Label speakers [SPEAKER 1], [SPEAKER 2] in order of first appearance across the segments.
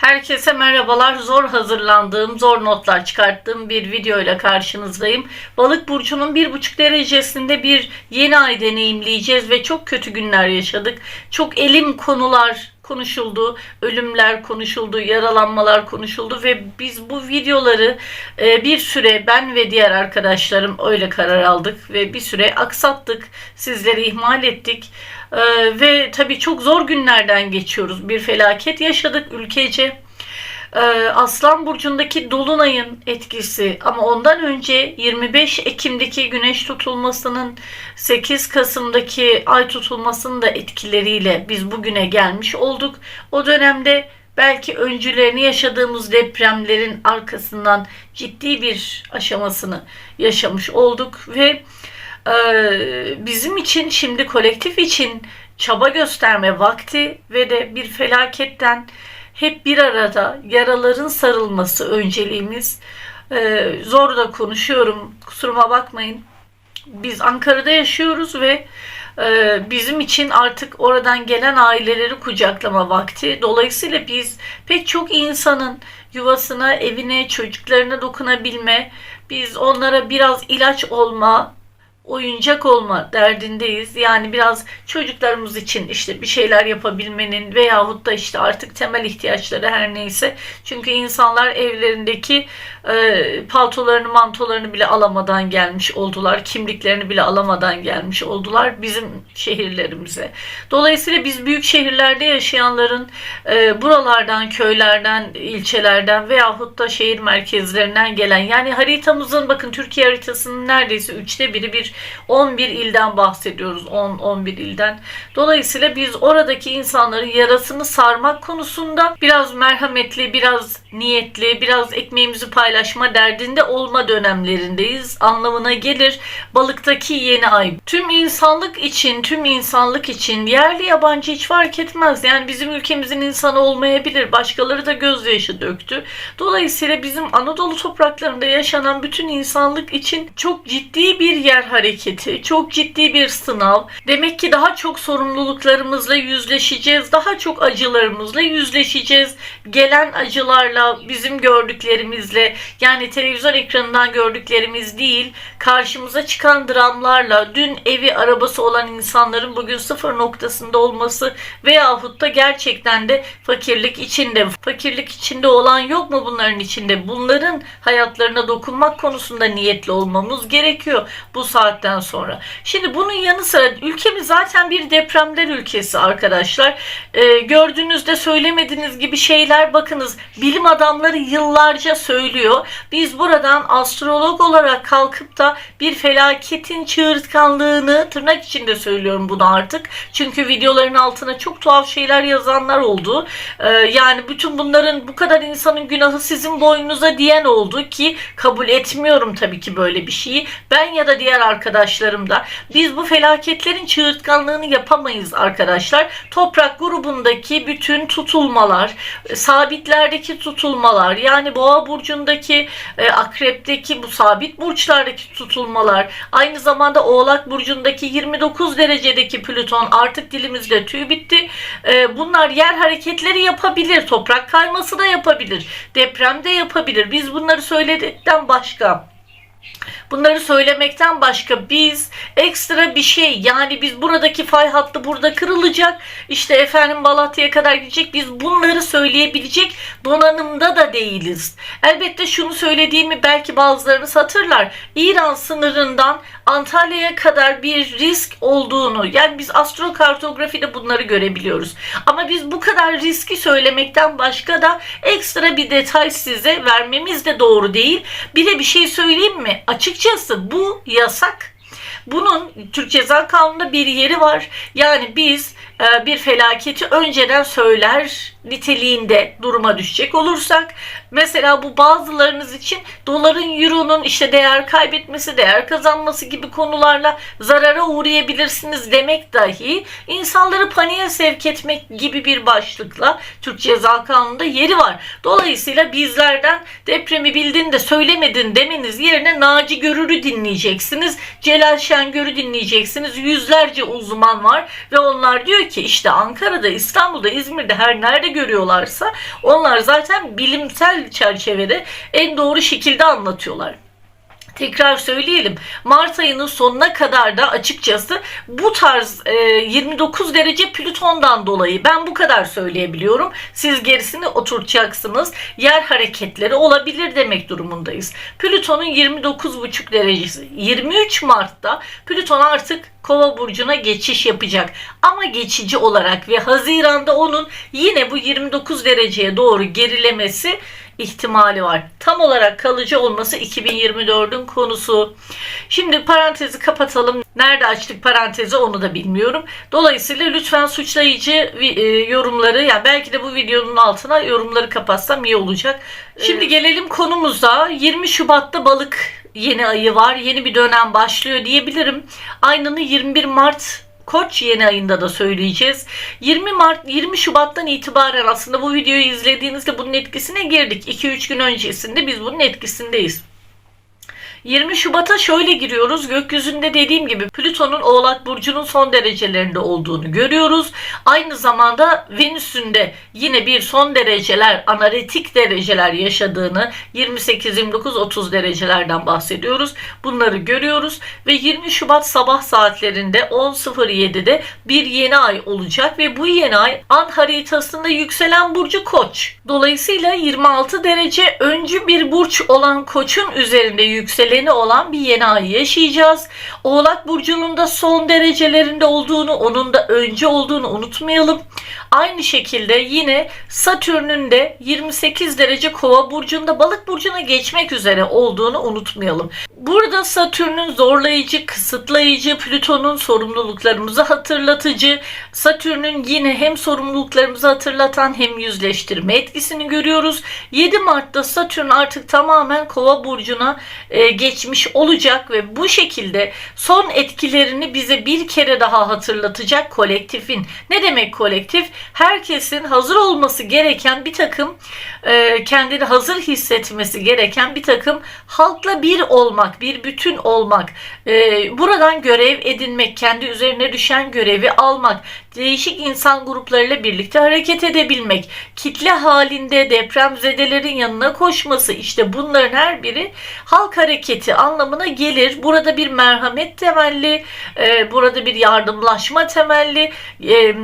[SPEAKER 1] Herkese merhabalar. Zor hazırlandığım, zor notlar çıkarttığım bir video ile karşınızdayım. Balık burcunun bir buçuk derecesinde bir yeni ay deneyimleyeceğiz ve çok kötü günler yaşadık. Çok elim konular konuşuldu, ölümler konuşuldu, yaralanmalar konuşuldu ve biz bu videoları e, bir süre ben ve diğer arkadaşlarım öyle karar aldık ve bir süre aksattık, sizleri ihmal ettik E, ve tabii çok zor günlerden geçiyoruz. Bir felaket yaşadık ülkece. Ee, Aslan burcundaki dolunayın etkisi ama ondan önce 25 Ekim'deki güneş tutulmasının 8 Kasım'daki ay tutulmasının da etkileriyle biz bugüne gelmiş olduk. O dönemde belki öncülerini yaşadığımız depremlerin arkasından ciddi bir aşamasını yaşamış olduk ve bizim için şimdi kolektif için çaba gösterme vakti ve de bir felaketten hep bir arada yaraların sarılması önceliğimiz. Ee, zor da konuşuyorum kusuruma bakmayın. Biz Ankara'da yaşıyoruz ve e, bizim için artık oradan gelen aileleri kucaklama vakti. Dolayısıyla biz pek çok insanın yuvasına, evine, çocuklarına dokunabilme, biz onlara biraz ilaç olma, oyuncak olma derdindeyiz. Yani biraz çocuklarımız için işte bir şeyler yapabilmenin veyahut da işte artık temel ihtiyaçları her neyse. Çünkü insanlar evlerindeki e, paltolarını mantolarını bile alamadan gelmiş oldular. Kimliklerini bile alamadan gelmiş oldular bizim şehirlerimize. Dolayısıyla biz büyük şehirlerde yaşayanların e, buralardan, köylerden, ilçelerden veyahut da şehir merkezlerinden gelen yani haritamızın bakın Türkiye haritasının neredeyse üçte biri bir 11 ilden bahsediyoruz. 10-11 ilden. Dolayısıyla biz oradaki insanların yarasını sarmak konusunda biraz merhametli, biraz niyetli, biraz ekmeğimizi paylaşma derdinde olma dönemlerindeyiz. Anlamına gelir balıktaki yeni ay. Tüm insanlık için, tüm insanlık için yerli yabancı hiç fark etmez. Yani bizim ülkemizin insanı olmayabilir. Başkaları da gözyaşı döktü. Dolayısıyla bizim Anadolu topraklarında yaşanan bütün insanlık için çok ciddi bir yer hareketi, çok ciddi bir sınav. Demek ki daha çok sorumluluklarımızla yüzleşeceğiz, daha çok acılarımızla yüzleşeceğiz. Gelen acılarla, bizim gördüklerimizle, yani televizyon ekranından gördüklerimiz değil, karşımıza çıkan dramlarla, dün evi arabası olan insanların bugün sıfır noktasında olması veyahut da gerçekten de fakirlik içinde, fakirlik içinde olan yok mu bunların içinde? Bunların hayatlarına dokunmak konusunda niyetli olmamız gerekiyor bu saatten sonra. Şimdi bunun yanı sıra ülkemiz zaten bir depremler ülkesi arkadaşlar. Ee, gördüğünüzde söylemediğiniz gibi şeyler bakınız bilim adamları yıllarca söylüyor. Biz buradan astrolog olarak kalkıp da bir felaketin çığırtkanlığını tırnak içinde söylüyorum bunu artık. Çünkü videoların altına çok tuhaf şeyler yazanlar oldu. Ee, yani bütün bunların bu kadar insanın günahı sizin boynunuza diyen oldu ki kabul etmiyorum tabii ki böyle bir şeyi. Ben ya da diğer arkadaşlarım da biz bu felaketlerin çığırtkanlığını yapamayız arkadaşlar. Toprak grubundaki bütün tutulmalar, sabitlerdeki tutulmalar yani boğa burcundaki, e, akrepteki bu sabit burçlardaki tutulmalar, aynı zamanda oğlak burcundaki 29 derecedeki Plüton artık dilimizde tüy bitti. E, bunlar yer hareketleri yapabilir, toprak kayması da yapabilir, deprem de yapabilir. Biz bunları söyledikten başka Bunları söylemekten başka biz ekstra bir şey yani biz buradaki fay hattı burada kırılacak işte efendim Malatya'ya kadar gidecek biz bunları söyleyebilecek donanımda da değiliz. Elbette şunu söylediğimi belki bazılarınız hatırlar. İran sınırından Antalya'ya kadar bir risk olduğunu yani biz astrokartografide bunları görebiliyoruz. Ama biz bu kadar riski söylemekten başka da ekstra bir detay size vermemiz de doğru değil. Bir de bir şey söyleyeyim mi? Açıkçası bu yasak. Bunun Türk Ceza Kanunu'nda bir yeri var. Yani biz bir felaketi önceden söyler niteliğinde duruma düşecek olursak mesela bu bazılarınız için doların euronun işte değer kaybetmesi değer kazanması gibi konularla zarara uğrayabilirsiniz demek dahi insanları paniğe sevk etmek gibi bir başlıkla Türk Ceza Kanunu'nda yeri var. Dolayısıyla bizlerden depremi bildin de söylemedin demeniz yerine Naci Görür'ü dinleyeceksiniz. Celal Şengör'ü dinleyeceksiniz. Yüzlerce uzman var ve onlar diyor ki işte Ankara'da, İstanbul'da, İzmir'de her nerede görüyorlarsa onlar zaten bilimsel çerçevede en doğru şekilde anlatıyorlar. Tekrar söyleyelim. Mart ayının sonuna kadar da açıkçası bu tarz e, 29 derece Plüton'dan dolayı ben bu kadar söyleyebiliyorum. Siz gerisini oturtacaksınız. Yer hareketleri olabilir demek durumundayız. Plüton'un 29,5 derecesi. 23 Mart'ta Plüton artık Kova burcuna geçiş yapacak. Ama geçici olarak ve Haziran'da onun yine bu 29 dereceye doğru gerilemesi ihtimali var. Tam olarak kalıcı olması 2024'ün konusu. Şimdi parantezi kapatalım. Nerede açtık parantezi onu da bilmiyorum. Dolayısıyla lütfen suçlayıcı e, yorumları yani belki de bu videonun altına yorumları kapatsam iyi olacak. Şimdi gelelim konumuza. 20 Şubat'ta balık yeni ayı var. Yeni bir dönem başlıyor diyebilirim. Aynını 21 Mart Koç yeni ayında da söyleyeceğiz. 20 Mart 20 Şubat'tan itibaren aslında bu videoyu izlediğinizde bunun etkisine girdik. 2-3 gün öncesinde biz bunun etkisindeyiz. 20 Şubat'a şöyle giriyoruz. Gökyüzünde dediğim gibi Plüton'un Oğlak Burcu'nun son derecelerinde olduğunu görüyoruz. Aynı zamanda Venüs'ün de yine bir son dereceler, analitik dereceler yaşadığını 28, 29, 30 derecelerden bahsediyoruz. Bunları görüyoruz ve 20 Şubat sabah saatlerinde 10.07'de bir yeni ay olacak ve bu yeni ay an haritasında yükselen burcu Koç. Dolayısıyla 26 derece öncü bir burç olan Koç'un üzerinde yükselen yükseleni olan bir yeni ay yaşayacağız. Oğlak burcunun da son derecelerinde olduğunu, onun da önce olduğunu unutmayalım. Aynı şekilde yine Satürn'ün de 28 derece Kova burcunda Balık burcuna geçmek üzere olduğunu unutmayalım. Burada Satürn'ün zorlayıcı, kısıtlayıcı, Plüton'un sorumluluklarımızı hatırlatıcı, Satürn'ün yine hem sorumluluklarımızı hatırlatan hem yüzleştirme etkisini görüyoruz. 7 Mart'ta Satürn artık tamamen Kova burcuna e, geçmiş olacak ve bu şekilde son etkilerini bize bir kere daha hatırlatacak kolektifin. Ne demek kolektif? Herkesin hazır olması gereken bir takım e, kendini hazır hissetmesi gereken bir takım halkla bir olmak, bir bütün olmak, e, buradan görev edinmek, kendi üzerine düşen görevi almak, değişik insan gruplarıyla birlikte hareket edebilmek, kitle halinde depremzedelerin yanına koşması işte bunların her biri halk hareketi anlamına gelir. Burada bir merhamet temelli, e, burada bir yardımlaşma temelli, e,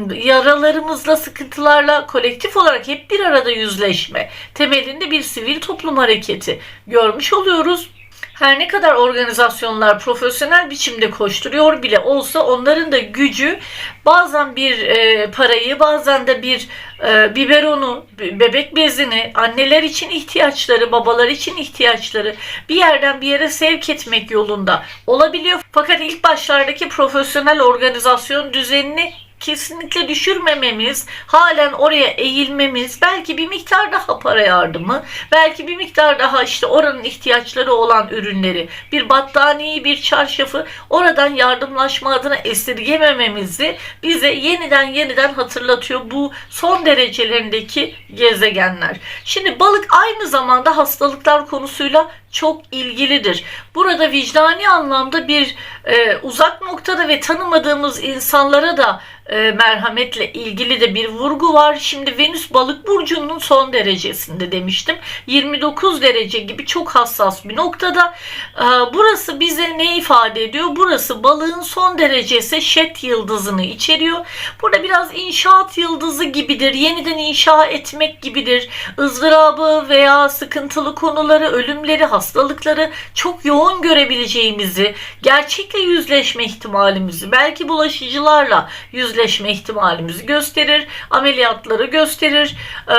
[SPEAKER 1] yaralarımızla, sıkıntılarla kolektif olarak hep bir arada yüzleşme temelinde bir sivil toplum hareketi görmüş oluyoruz. Her ne kadar organizasyonlar profesyonel biçimde koşturuyor bile olsa onların da gücü bazen bir e, parayı bazen de bir e, biberonu, bebek bezini, anneler için ihtiyaçları, babalar için ihtiyaçları bir yerden bir yere sevk etmek yolunda olabiliyor. Fakat ilk başlardaki profesyonel organizasyon düzenini kesinlikle düşürmememiz, halen oraya eğilmemiz, belki bir miktar daha para yardımı, belki bir miktar daha işte oranın ihtiyaçları olan ürünleri, bir battaniyeyi, bir çarşafı oradan yardımlaşma adına esirgemememizi bize yeniden yeniden hatırlatıyor bu son derecelerindeki gezegenler. Şimdi balık aynı zamanda hastalıklar konusuyla çok ilgilidir. Burada vicdani anlamda bir e, uzak noktada ve tanımadığımız insanlara da e, merhametle ilgili de bir vurgu var. Şimdi Venüs balık burcunun son derecesinde demiştim. 29 derece gibi çok hassas bir noktada. E, burası bize ne ifade ediyor? Burası balığın son derecesi şet yıldızını içeriyor. Burada biraz inşaat yıldızı gibidir. Yeniden inşa etmek gibidir. ızdırabı veya sıkıntılı konuları, ölümleri, hastalıkları çok yoğun görebileceğimizi, gerçekle yüzleşme ihtimalimizi, belki bulaşıcılarla yüzleşme ihtimalimizi gösterir, ameliyatları gösterir e,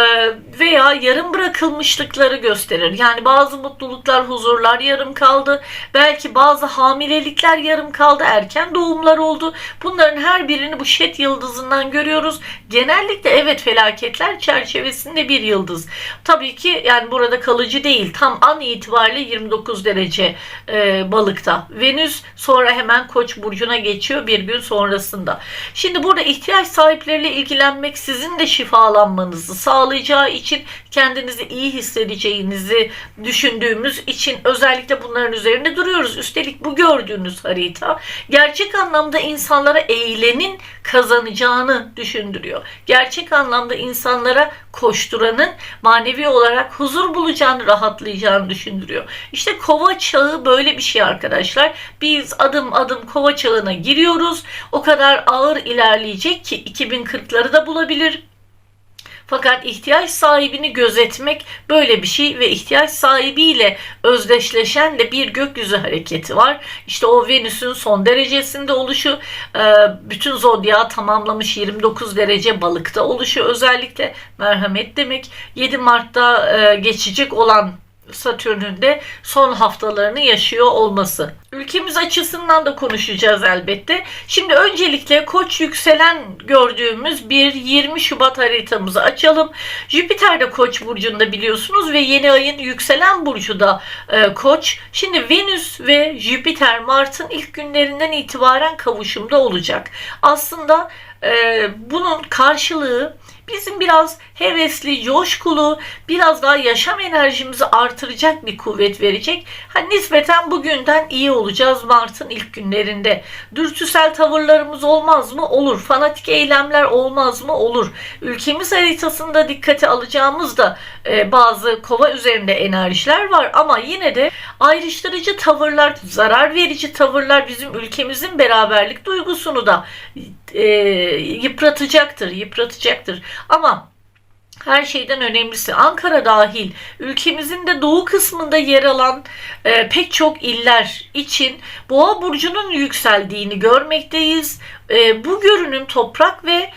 [SPEAKER 1] veya yarım bırakılmışlıkları gösterir. Yani bazı mutluluklar, huzurlar yarım kaldı. Belki bazı hamilelikler yarım kaldı, erken doğumlar oldu. Bunların her birini bu şet yıldızından görüyoruz. Genellikle evet felaketler çerçevesinde bir yıldız. Tabii ki yani burada kalıcı değil. Tam an itibariyle 29 derece e, balıkta. Venüs sonra hemen Koç burcuna geçiyor bir gün sonrasında. Şimdi burada ihtiyaç sahipleriyle ilgilenmek sizin de şifalanmanızı sağlayacağı için kendinizi iyi hissedeceğinizi düşündüğümüz için özellikle bunların üzerinde duruyoruz. Üstelik bu gördüğünüz harita gerçek anlamda insanlara eğlenin kazanacağını düşündürüyor. Gerçek anlamda insanlara koşturanın manevi olarak huzur bulacağını, rahatlayacağını düşündürüyor. İşte kova çağı böyle bir şey arkadaşlar. Biz adım adım kova çağına giriyoruz. O kadar ağır ilerleyecek ki 2040'ları da bulabilir. Fakat ihtiyaç sahibini gözetmek böyle bir şey ve ihtiyaç sahibiyle özdeşleşen de bir gökyüzü hareketi var. İşte o Venüs'ün son derecesinde oluşu, e, bütün zodyağı tamamlamış 29 derece balıkta oluşu özellikle merhamet demek. 7 Mart'ta e, geçecek olan Satürn'ün de son haftalarını yaşıyor olması. Ülkemiz açısından da konuşacağız elbette. Şimdi öncelikle Koç yükselen gördüğümüz bir 20 Şubat haritamızı açalım. Jüpiter de Koç burcunda biliyorsunuz ve yeni ayın yükselen burcu da e, Koç. Şimdi Venüs ve Jüpiter Mart'ın ilk günlerinden itibaren kavuşumda olacak. Aslında e, bunun karşılığı bizim biraz hevesli, coşkulu, biraz daha yaşam enerjimizi artıracak bir kuvvet verecek. Ha, nispeten bugünden iyi olacağız Mart'ın ilk günlerinde. Dürtüsel tavırlarımız olmaz mı? Olur. Fanatik eylemler olmaz mı? Olur. Ülkemiz haritasında dikkate alacağımız da e, bazı kova üzerinde enerjiler var ama yine de ayrıştırıcı tavırlar, zarar verici tavırlar bizim ülkemizin beraberlik duygusunu da e, yıpratacaktır, yıpratacaktır. Ama her şeyden önemlisi Ankara dahil ülkemizin de doğu kısmında yer alan e, pek çok iller için Boğa burcunun yükseldiğini görmekteyiz. E, bu görünüm toprak ve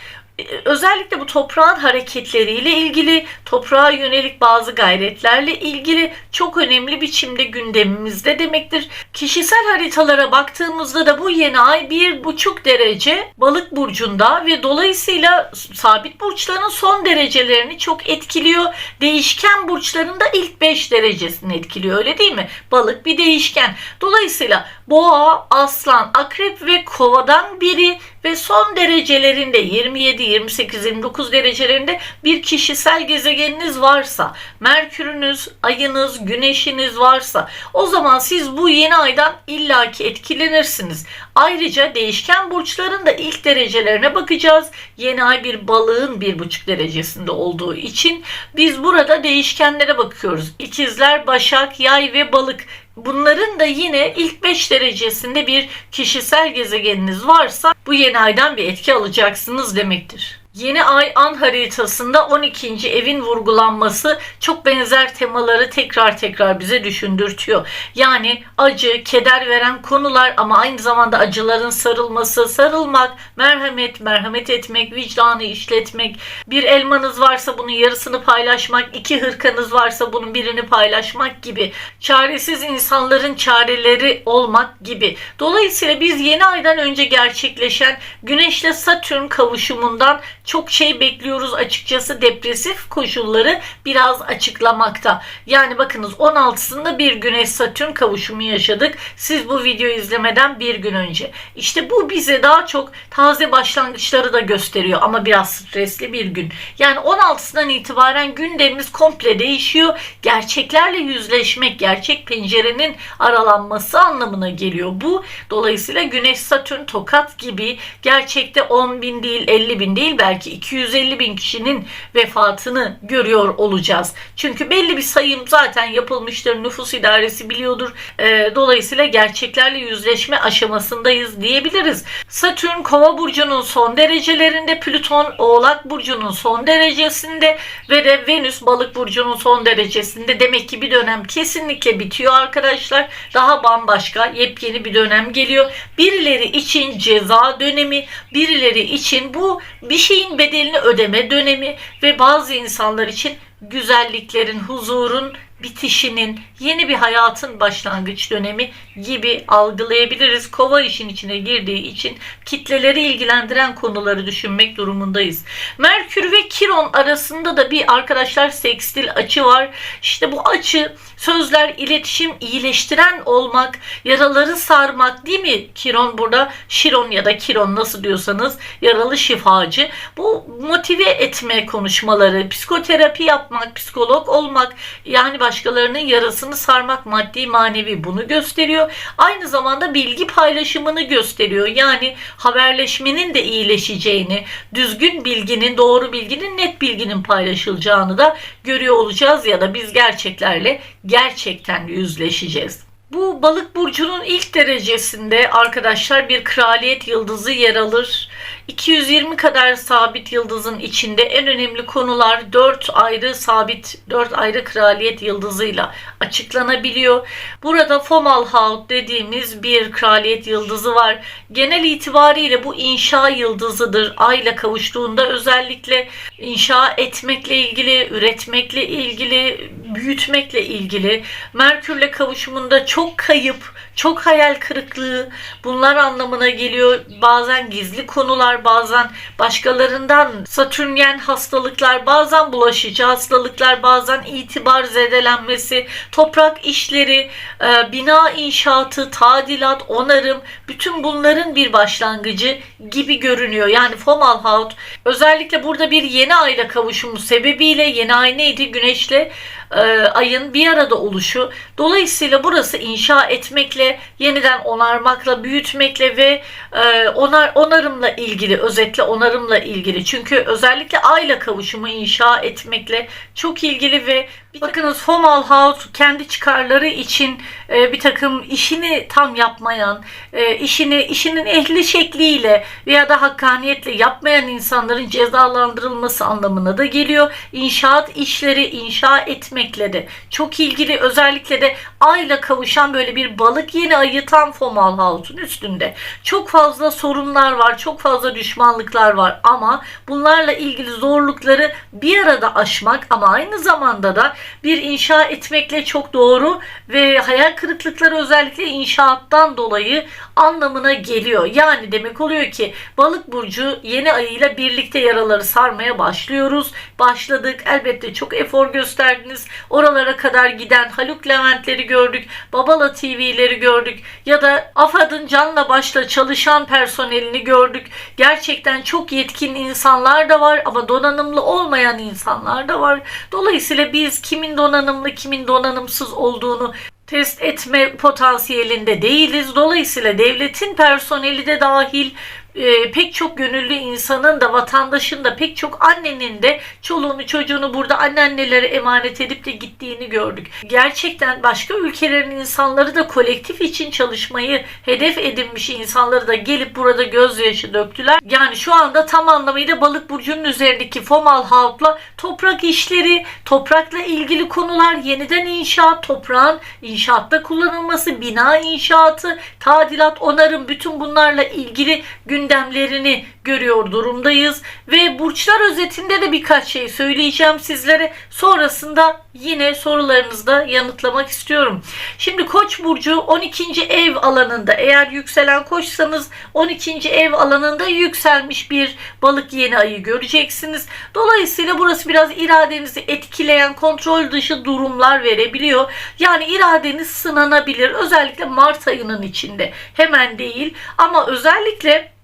[SPEAKER 1] özellikle bu toprağın hareketleriyle ilgili, toprağa yönelik bazı gayretlerle ilgili çok önemli biçimde gündemimizde demektir. Kişisel haritalara baktığımızda da bu yeni ay bir buçuk derece balık burcunda ve dolayısıyla sabit burçların son derecelerini çok etkiliyor. Değişken burçların da ilk 5 derecesini etkiliyor öyle değil mi? Balık bir değişken. Dolayısıyla boğa, aslan, akrep ve kovadan biri ve son derecelerinde 27, 28, 29 derecelerinde bir kişisel gezegeniniz varsa, Merkürünüz, ayınız, güneşiniz varsa o zaman siz bu yeni aydan illaki etkilenirsiniz. Ayrıca değişken burçların da ilk derecelerine bakacağız. Yeni ay bir balığın bir buçuk derecesinde olduğu için biz burada değişkenlere bakıyoruz. İkizler, Başak, Yay ve Balık Bunların da yine ilk 5 derecesinde bir kişisel gezegeniniz varsa bu yeni aydan bir etki alacaksınız demektir. Yeni ay an haritasında 12. evin vurgulanması çok benzer temaları tekrar tekrar bize düşündürtüyor. Yani acı, keder veren konular ama aynı zamanda acıların sarılması, sarılmak, merhamet, merhamet etmek, vicdanı işletmek, bir elmanız varsa bunun yarısını paylaşmak, iki hırkanız varsa bunun birini paylaşmak gibi, çaresiz insanların çareleri olmak gibi. Dolayısıyla biz yeni aydan önce gerçekleşen Güneşle Satürn kavuşumundan çok şey bekliyoruz açıkçası depresif koşulları biraz açıklamakta. Yani bakınız 16'sında bir Güneş Satürn kavuşumu yaşadık. Siz bu videoyu izlemeden bir gün önce. İşte bu bize daha çok taze başlangıçları da gösteriyor ama biraz stresli bir gün. Yani 16'sından itibaren gündemimiz komple değişiyor. Gerçeklerle yüzleşmek, gerçek pencerenin aralanması anlamına geliyor bu. Dolayısıyla Güneş Satürn tokat gibi gerçekte 10 bin değil 50 bin değil belki belki 250 bin kişinin vefatını görüyor olacağız. Çünkü belli bir sayım zaten yapılmıştır. Nüfus idaresi biliyordur. E, dolayısıyla gerçeklerle yüzleşme aşamasındayız diyebiliriz. Satürn Kova burcunun son derecelerinde, Plüton Oğlak burcunun son derecesinde ve de Venüs Balık burcunun son derecesinde. Demek ki bir dönem kesinlikle bitiyor arkadaşlar. Daha bambaşka, yepyeni bir dönem geliyor. Birileri için ceza dönemi, birileri için bu bir şeyin bedelini ödeme dönemi ve bazı insanlar için güzelliklerin, huzurun bitişinin, yeni bir hayatın başlangıç dönemi gibi algılayabiliriz. Kova işin içine girdiği için kitleleri ilgilendiren konuları düşünmek durumundayız. Merkür ve Kiron arasında da bir arkadaşlar sekstil açı var. İşte bu açı sözler, iletişim, iyileştiren olmak, yaraları sarmak değil mi? Kiron burada, Şiron ya da Kiron nasıl diyorsanız yaralı şifacı. Bu motive etme konuşmaları, psikoterapi yapmak, psikolog olmak, yani başkalarının yarasını sarmak maddi manevi bunu gösteriyor. Aynı zamanda bilgi paylaşımını gösteriyor. Yani haberleşmenin de iyileşeceğini, düzgün bilginin, doğru bilginin, net bilginin paylaşılacağını da görüyor olacağız ya da biz gerçeklerle gerçekten yüzleşeceğiz. Bu balık burcunun ilk derecesinde arkadaşlar bir kraliyet yıldızı yer alır. 220 kadar sabit yıldızın içinde en önemli konular 4 ayrı sabit 4 ayrı kraliyet yıldızıyla açıklanabiliyor. Burada Fomalhaut dediğimiz bir kraliyet yıldızı var. Genel itibariyle bu inşa yıldızıdır. Ayla kavuştuğunda özellikle inşa etmekle ilgili, üretmekle ilgili, büyütmekle ilgili. Merkürle kavuşumunda çok kayıp, çok hayal kırıklığı bunlar anlamına geliyor. Bazen gizli konular, bazen başkalarından satürnyen hastalıklar, bazen bulaşıcı hastalıklar, bazen itibar zedelenmesi, toprak işleri, e, bina inşaatı, tadilat, onarım bütün bunların bir başlangıcı gibi görünüyor. Yani Fomalhaut özellikle burada bir yeni ayla kavuşumu sebebiyle yeni ay neydi? Güneşle e, ayın bir arada oluşu. Dolayısıyla burası inşa etmekle, yeniden onarmakla, büyütmekle ve e, onar onarımla ilgili, özetle onarımla ilgili. Çünkü özellikle ayla kavuşumu inşa etmekle çok ilgili ve bakınız Fomalhaut kendi çıkarları için e, bir takım işini tam yapmayan, e, işini işinin ehli şekliyle veya da hakkaniyetle yapmayan insanların cezalandırılması anlamına da geliyor. İnşaat işleri inşa etmekle de çok ilgili özellikle de ayla kavuşan böyle bir balık yeni ayı tam Fomalhaut'un üstünde. Çok fazla sorunlar var, çok fazla düşmanlıklar var ama bunlarla ilgili zorlukları bir arada aşmak ama aynı zamanda da bir inşa etmekle çok doğru ve hayal kırıklıkları özellikle inşaattan dolayı anlamına geliyor. Yani demek oluyor ki balık burcu yeni ayıyla birlikte yaraları sarmaya başlıyoruz. Başladık. Elbette çok efor gösterdiniz. Oralara kadar giden Haluk Leventleri gördük. Babala TV'leri gördük. Ya da AFAD'ın canla başla çalışan personelini gördük. Gerçekten çok yetkin insanlar da var ama donanımlı olmayan insanlar da var. Dolayısıyla biz kimin donanımlı kimin donanımsız olduğunu test etme potansiyelinde değiliz. Dolayısıyla devletin personeli de dahil e, pek çok gönüllü insanın da vatandaşın da pek çok annenin de çoluğunu çocuğunu burada anneannelere emanet edip de gittiğini gördük. Gerçekten başka ülkelerin insanları da kolektif için çalışmayı hedef edinmiş insanları da gelip burada gözyaşı döktüler. Yani şu anda tam anlamıyla balık burcunun üzerindeki Fomalhaut'la toprak işleri, toprakla ilgili konular, yeniden inşaat, toprağın inşaatta kullanılması, bina inşaatı, tadilat, onarım bütün bunlarla ilgili gün gündemlerini görüyor durumdayız ve burçlar özetinde de birkaç şey söyleyeceğim sizlere. Sonrasında yine sorularınızda yanıtlamak istiyorum. Şimdi Koç burcu 12. ev alanında eğer yükselen Koçsanız 12. ev alanında yükselmiş bir balık yeni ayı göreceksiniz. Dolayısıyla burası biraz iradenizi etkileyen kontrol dışı durumlar verebiliyor. Yani iradeniz sınanabilir. Özellikle Mart ayının içinde. Hemen değil ama özellikle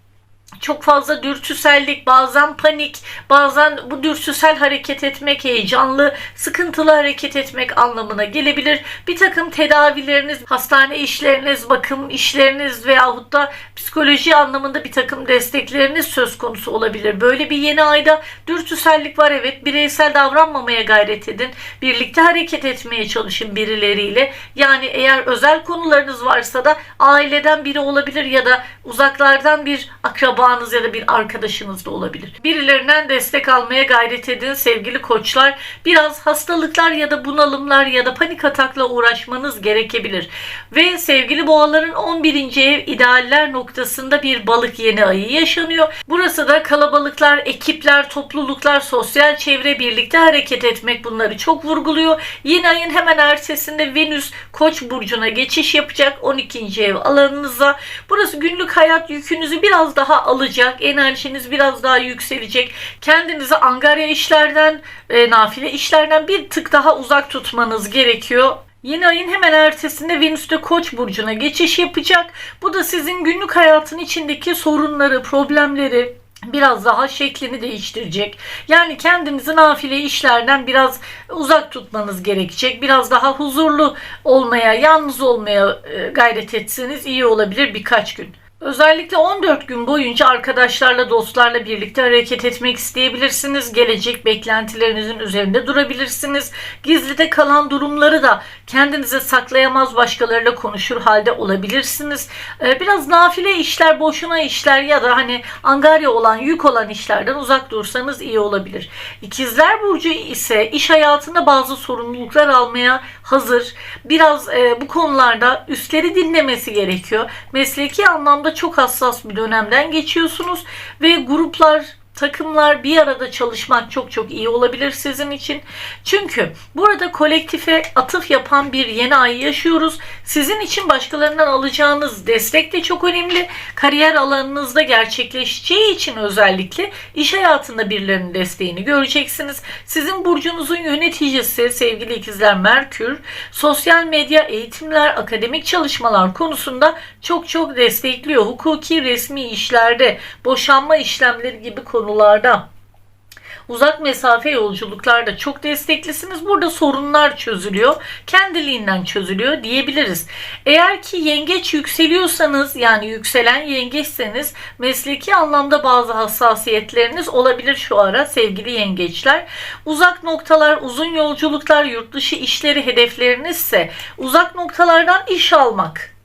[SPEAKER 1] çok fazla dürtüsellik, bazen panik, bazen bu dürtüsel hareket etmek, heyecanlı, sıkıntılı hareket etmek anlamına gelebilir. Bir takım tedavileriniz, hastane işleriniz, bakım işleriniz veyahut da psikoloji anlamında bir takım destekleriniz söz konusu olabilir. Böyle bir yeni ayda dürtüsellik var evet. Bireysel davranmamaya gayret edin. Birlikte hareket etmeye çalışın birileriyle. Yani eğer özel konularınız varsa da aileden biri olabilir ya da uzaklardan bir akraba akrabanız ya da bir arkadaşınız da olabilir. Birilerinden destek almaya gayret edin sevgili koçlar. Biraz hastalıklar ya da bunalımlar ya da panik atakla uğraşmanız gerekebilir. Ve sevgili boğaların 11. ev idealler noktasında bir balık yeni ayı yaşanıyor. Burası da kalabalıklar, ekipler, topluluklar, sosyal çevre birlikte hareket etmek bunları çok vurguluyor. Yeni ayın hemen ertesinde Venüs Koç burcuna geçiş yapacak 12. ev alanınıza. Burası günlük hayat yükünüzü biraz daha alacak. Enerjiniz biraz daha yükselecek. Kendinizi angarya işlerden, e, nafile işlerden bir tık daha uzak tutmanız gerekiyor. Yeni ayın hemen ertesinde Venüs de Koç burcuna geçiş yapacak. Bu da sizin günlük hayatın içindeki sorunları, problemleri, biraz daha şeklini değiştirecek. Yani kendinizi nafile işlerden biraz uzak tutmanız gerekecek. Biraz daha huzurlu olmaya, yalnız olmaya e, gayret etseniz iyi olabilir birkaç gün. Özellikle 14 gün boyunca arkadaşlarla, dostlarla birlikte hareket etmek isteyebilirsiniz. Gelecek beklentilerinizin üzerinde durabilirsiniz. Gizlide kalan durumları da kendinize saklayamaz başkalarıyla konuşur halde olabilirsiniz. Ee, Biraz nafile işler, boşuna işler ya da hani angarya olan, yük olan işlerden uzak dursanız iyi olabilir. İkizler Burcu ise iş hayatında bazı sorumluluklar almaya hazır. Biraz e, bu konularda üstleri dinlemesi gerekiyor. Mesleki anlamda çok hassas bir dönemden geçiyorsunuz ve gruplar takımlar bir arada çalışmak çok çok iyi olabilir sizin için. Çünkü burada kolektife atıf yapan bir yeni ay yaşıyoruz. Sizin için başkalarından alacağınız destek de çok önemli. Kariyer alanınızda gerçekleşeceği için özellikle iş hayatında birilerinin desteğini göreceksiniz. Sizin burcunuzun yöneticisi sevgili ikizler Merkür, sosyal medya, eğitimler, akademik çalışmalar konusunda çok çok destekliyor. Hukuki, resmi işlerde, boşanma işlemleri gibi konularda Uzak mesafe yolculuklarda çok desteklisiniz. Burada sorunlar çözülüyor. Kendiliğinden çözülüyor diyebiliriz. Eğer ki yengeç yükseliyorsanız yani yükselen yengeçseniz mesleki anlamda bazı hassasiyetleriniz olabilir şu ara sevgili yengeçler. Uzak noktalar, uzun yolculuklar, yurt dışı işleri hedeflerinizse uzak noktalardan iş almak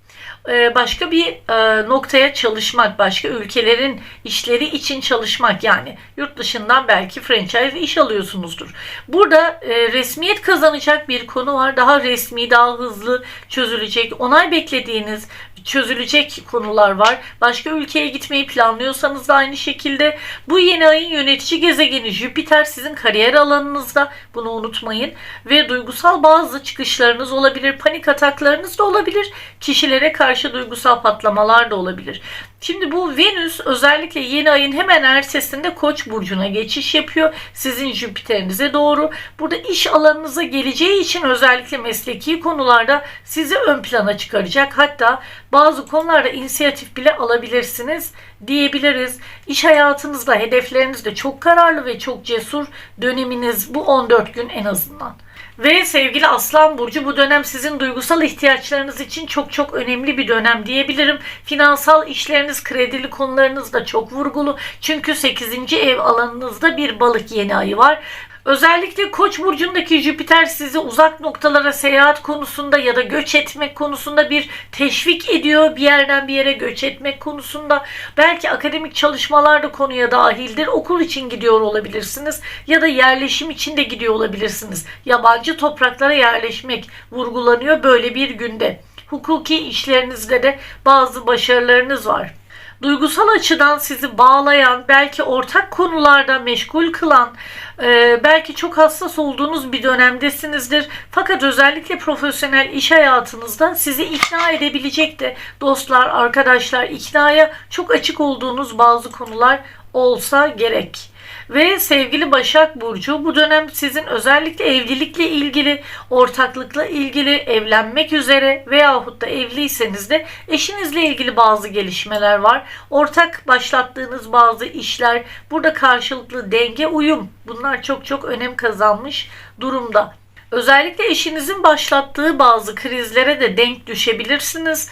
[SPEAKER 1] başka bir e, noktaya çalışmak, başka ülkelerin işleri için çalışmak yani yurt dışından belki franchise iş alıyorsunuzdur. Burada e, resmiyet kazanacak bir konu var. Daha resmi, daha hızlı çözülecek, onay beklediğiniz çözülecek konular var. Başka ülkeye gitmeyi planlıyorsanız da aynı şekilde bu yeni ayın yönetici gezegeni Jüpiter sizin kariyer alanınızda bunu unutmayın ve duygusal bazı çıkışlarınız olabilir, panik ataklarınız da olabilir. Kişilere karşı duygusal patlamalar da olabilir. Şimdi bu Venüs özellikle yeni ayın hemen ertesinde Koç burcuna geçiş yapıyor. Sizin Jüpiter'inize doğru. Burada iş alanınıza geleceği için özellikle mesleki konularda sizi ön plana çıkaracak. Hatta bazı konularda inisiyatif bile alabilirsiniz diyebiliriz. İş hayatınızda hedeflerinizde çok kararlı ve çok cesur döneminiz bu 14 gün en azından. Ve sevgili Aslan Burcu bu dönem sizin duygusal ihtiyaçlarınız için çok çok önemli bir dönem diyebilirim. Finansal işleriniz, kredili konularınız da çok vurgulu. Çünkü 8. ev alanınızda bir balık yeni ayı var. Özellikle Koç burcundaki Jüpiter sizi uzak noktalara seyahat konusunda ya da göç etmek konusunda bir teşvik ediyor. Bir yerden bir yere göç etmek konusunda. Belki akademik çalışmalar da konuya dahildir. Okul için gidiyor olabilirsiniz ya da yerleşim için de gidiyor olabilirsiniz. Yabancı topraklara yerleşmek vurgulanıyor böyle bir günde. Hukuki işlerinizde de bazı başarılarınız var duygusal açıdan sizi bağlayan, belki ortak konularda meşgul kılan, e, belki çok hassas olduğunuz bir dönemdesinizdir. Fakat özellikle profesyonel iş hayatınızda sizi ikna edebilecek de dostlar, arkadaşlar iknaya çok açık olduğunuz bazı konular olsa gerek. Ve sevgili Başak Burcu bu dönem sizin özellikle evlilikle ilgili, ortaklıkla ilgili, evlenmek üzere veyahut da evliyseniz de eşinizle ilgili bazı gelişmeler var. Ortak başlattığınız bazı işler, burada karşılıklı denge, uyum bunlar çok çok önem kazanmış durumda. Özellikle eşinizin başlattığı bazı krizlere de denk düşebilirsiniz.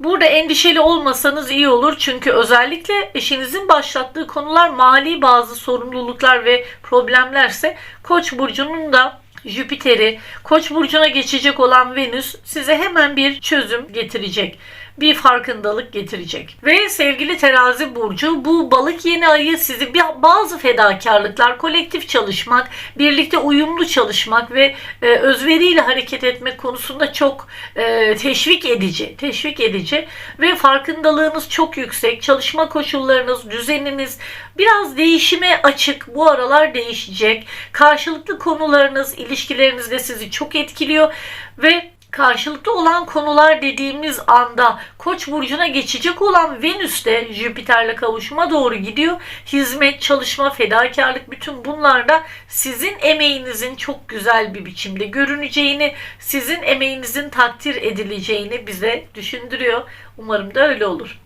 [SPEAKER 1] Burada endişeli olmasanız iyi olur çünkü özellikle eşinizin başlattığı konular mali bazı sorumluluklar ve problemlerse Koç burcunun da Jüpiter'i, Koç burcuna geçecek olan Venüs size hemen bir çözüm getirecek. Bir farkındalık getirecek. Ve sevgili terazi burcu bu balık yeni ayı sizi bir, bazı fedakarlıklar, kolektif çalışmak, birlikte uyumlu çalışmak ve e, özveriyle hareket etmek konusunda çok e, teşvik edici, teşvik edici ve farkındalığınız çok yüksek. Çalışma koşullarınız, düzeniniz biraz değişime açık. Bu aralar değişecek. Karşılıklı konularınız, ilişkilerinizde sizi çok etkiliyor ve karşılıklı olan konular dediğimiz anda Koç burcuna geçecek olan Venüs de Jüpiter'le kavuşuma doğru gidiyor. Hizmet, çalışma, fedakarlık bütün bunlarda sizin emeğinizin çok güzel bir biçimde görüneceğini, sizin emeğinizin takdir edileceğini bize düşündürüyor. Umarım da öyle olur.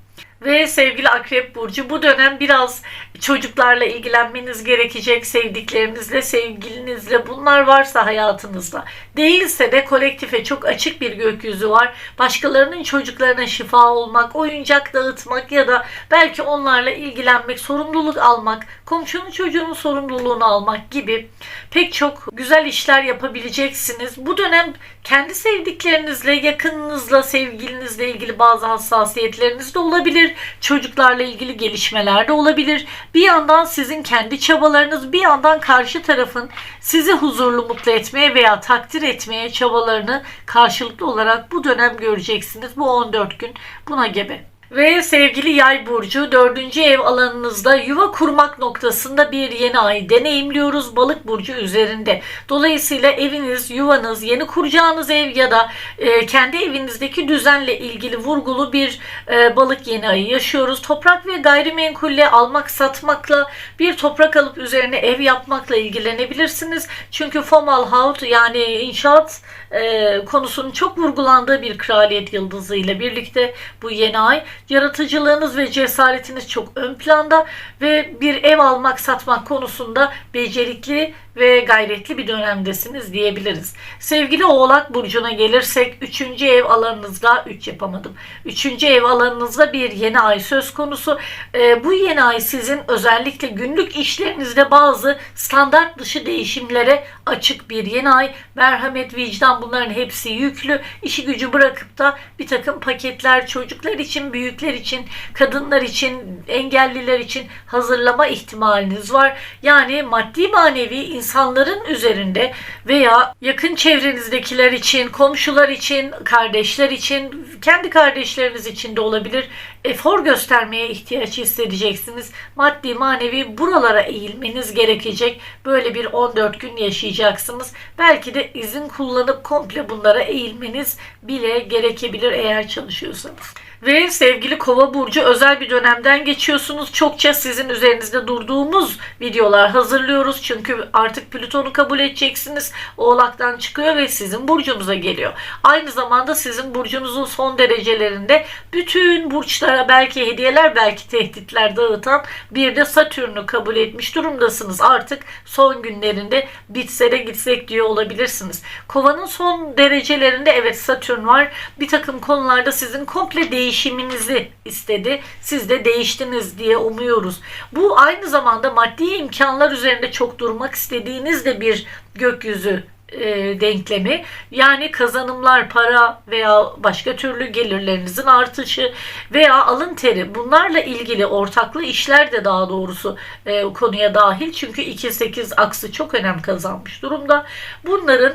[SPEAKER 1] Ve sevgili Akrep Burcu bu dönem biraz çocuklarla ilgilenmeniz gerekecek. Sevdiklerinizle, sevgilinizle bunlar varsa hayatınızda. Değilse de kolektife çok açık bir gökyüzü var. Başkalarının çocuklarına şifa olmak, oyuncak dağıtmak ya da belki onlarla ilgilenmek, sorumluluk almak, komşunun çocuğunun sorumluluğunu almak gibi pek çok güzel işler yapabileceksiniz. Bu dönem kendi sevdiklerinizle, yakınınızla, sevgilinizle ilgili bazı hassasiyetleriniz de olabilir. Çocuklarla ilgili gelişmeler de olabilir. Bir yandan sizin kendi çabalarınız, bir yandan karşı tarafın sizi huzurlu mutlu etmeye veya takdir etmeye çabalarını karşılıklı olarak bu dönem göreceksiniz. Bu 14 gün buna gebe. Ve sevgili yay burcu dördüncü ev alanınızda yuva kurmak noktasında bir yeni ay deneyimliyoruz balık burcu üzerinde. Dolayısıyla eviniz, yuvanız, yeni kuracağınız ev ya da e, kendi evinizdeki düzenle ilgili vurgulu bir e, balık yeni ayı yaşıyoruz. Toprak ve gayrimenkulle almak satmakla bir toprak alıp üzerine ev yapmakla ilgilenebilirsiniz. Çünkü Fomalhaut yani inşaat e, konusunun çok vurgulandığı bir kraliyet yıldızı ile birlikte bu yeni ay yaratıcılığınız ve cesaretiniz çok ön planda ve bir ev almak satmak konusunda becerikli ve gayretli bir dönemdesiniz diyebiliriz. Sevgili Oğlak Burcu'na gelirsek 3. ev alanınızda 3 yapamadım. 3. ev alanınızda bir yeni ay söz konusu. Ee, bu yeni ay sizin özellikle günlük işlerinizde bazı standart dışı değişimlere açık bir yeni ay. Merhamet, vicdan bunların hepsi yüklü. İşi gücü bırakıp da bir takım paketler çocuklar için, büyükler için, kadınlar için, engelliler için hazırlama ihtimaliniz var. Yani maddi manevi insanların üzerinde veya yakın çevrenizdekiler için, komşular için, kardeşler için, kendi kardeşleriniz için de olabilir. Efor göstermeye ihtiyaç hissedeceksiniz. Maddi manevi buralara eğilmeniz gerekecek. Böyle bir 14 gün yaşayacaksınız. Belki de izin kullanıp komple bunlara eğilmeniz bile gerekebilir eğer çalışıyorsanız. Ve sevgili Kova burcu özel bir dönemden geçiyorsunuz. Çokça sizin üzerinizde durduğumuz videolar hazırlıyoruz. Çünkü artık Plüton'u kabul edeceksiniz. Oğlak'tan çıkıyor ve sizin burcunuza geliyor. Aynı zamanda sizin burcunuzun son derecelerinde bütün burçlara belki hediyeler belki tehditler dağıtan bir de Satürn'ü kabul etmiş durumdasınız. Artık son günlerinde bitse de gitsek diyor olabilirsiniz. Kovanın son derecelerinde evet Satürn var. Bir takım konularda sizin komple değiş değişiminizi istedi. Siz de değiştiniz diye umuyoruz. Bu aynı zamanda maddi imkanlar üzerinde çok durmak istediğiniz de bir gökyüzü e, denklemi yani kazanımlar para veya başka türlü gelirlerinizin artışı veya alın teri bunlarla ilgili ortaklı işler de daha doğrusu e, konuya dahil çünkü 2-8 aksı çok önem kazanmış durumda bunların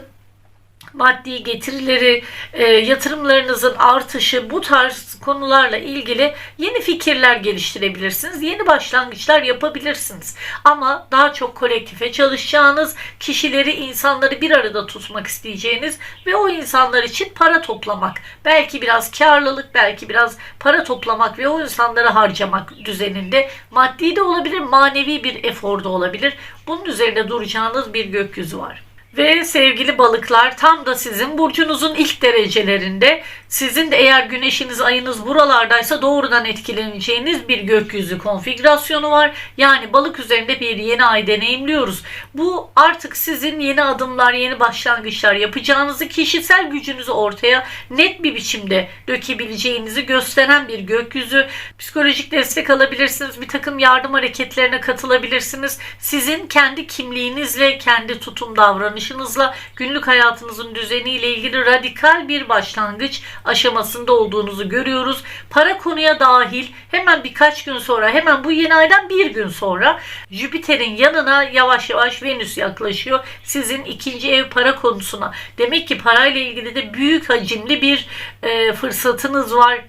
[SPEAKER 1] maddi getirileri, e, yatırımlarınızın artışı bu tarz konularla ilgili yeni fikirler geliştirebilirsiniz. Yeni başlangıçlar yapabilirsiniz. Ama daha çok kolektife çalışacağınız, kişileri, insanları bir arada tutmak isteyeceğiniz ve o insanlar için para toplamak. Belki biraz karlılık, belki biraz para toplamak ve o insanları harcamak düzeninde maddi de olabilir, manevi bir efor da olabilir. Bunun üzerinde duracağınız bir gökyüzü var. Ve sevgili balıklar tam da sizin burcunuzun ilk derecelerinde sizin de eğer güneşiniz ayınız buralardaysa doğrudan etkileneceğiniz bir gökyüzü konfigürasyonu var. Yani balık üzerinde bir yeni ay deneyimliyoruz. Bu artık sizin yeni adımlar, yeni başlangıçlar yapacağınızı, kişisel gücünüzü ortaya net bir biçimde dökebileceğinizi gösteren bir gökyüzü. Psikolojik destek alabilirsiniz. Bir takım yardım hareketlerine katılabilirsiniz. Sizin kendi kimliğinizle, kendi tutum davranışınızla davranışınızla günlük hayatınızın düzeniyle ilgili radikal bir başlangıç aşamasında olduğunuzu görüyoruz. Para konuya dahil hemen birkaç gün sonra hemen bu yeni aydan bir gün sonra Jüpiter'in yanına yavaş yavaş Venüs yaklaşıyor. Sizin ikinci ev para konusuna. Demek ki parayla ilgili de büyük hacimli bir e, fırsatınız var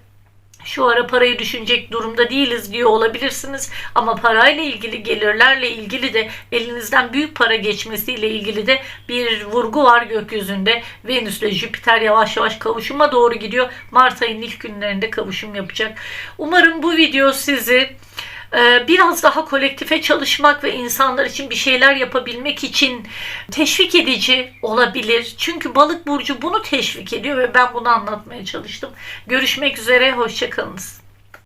[SPEAKER 1] şu ara parayı düşünecek durumda değiliz diyor olabilirsiniz ama parayla ilgili gelirlerle ilgili de elinizden büyük para geçmesiyle ilgili de bir vurgu var gökyüzünde. Venüs ile Jüpiter yavaş yavaş kavuşuma doğru gidiyor. Mart ayının ilk günlerinde kavuşum yapacak. Umarım bu video sizi biraz daha kolektife çalışmak ve insanlar için bir şeyler yapabilmek için teşvik edici olabilir. Çünkü balık burcu bunu teşvik ediyor ve ben bunu anlatmaya çalıştım. Görüşmek üzere, hoşçakalınız.